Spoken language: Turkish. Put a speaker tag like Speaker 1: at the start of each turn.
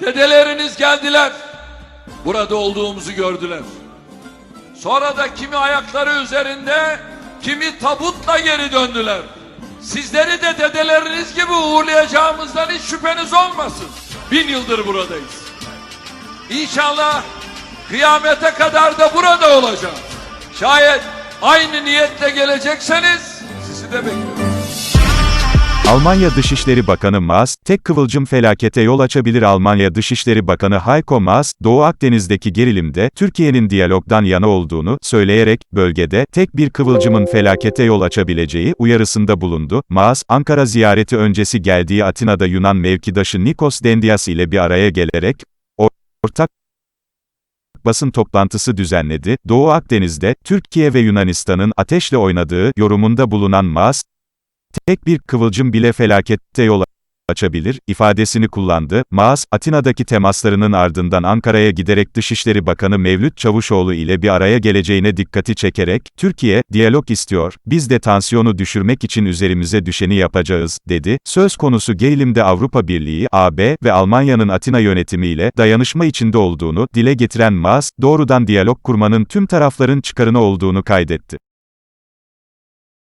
Speaker 1: Dedeleriniz geldiler. Burada olduğumuzu gördüler. Sonra da kimi ayakları üzerinde, kimi tabutla geri döndüler. Sizleri de dedeleriniz gibi uğurlayacağımızdan hiç şüpheniz olmasın. Bin yıldır buradayız. İnşallah kıyamete kadar da burada olacağız. Şayet aynı niyetle gelecekseniz sizi de bekliyorum.
Speaker 2: Almanya Dışişleri Bakanı Maas, tek kıvılcım felakete yol açabilir Almanya Dışişleri Bakanı Heiko Maas, Doğu Akdeniz'deki gerilimde Türkiye'nin diyalogdan yana olduğunu söyleyerek, bölgede tek bir kıvılcımın felakete yol açabileceği uyarısında bulundu. Maas, Ankara ziyareti öncesi geldiği Atina'da Yunan mevkidaşı Nikos Dendias ile bir araya gelerek, ortak basın toplantısı düzenledi. Doğu Akdeniz'de, Türkiye ve Yunanistan'ın ateşle oynadığı yorumunda bulunan Maas, tek bir kıvılcım bile felakette yol açabilir, ifadesini kullandı. Maas, Atina'daki temaslarının ardından Ankara'ya giderek Dışişleri Bakanı Mevlüt Çavuşoğlu ile bir araya geleceğine dikkati çekerek, Türkiye, diyalog istiyor, biz de tansiyonu düşürmek için üzerimize düşeni yapacağız, dedi. Söz konusu gerilimde Avrupa Birliği, AB ve Almanya'nın Atina yönetimiyle dayanışma içinde olduğunu dile getiren Maas, doğrudan diyalog kurmanın tüm tarafların çıkarına olduğunu kaydetti.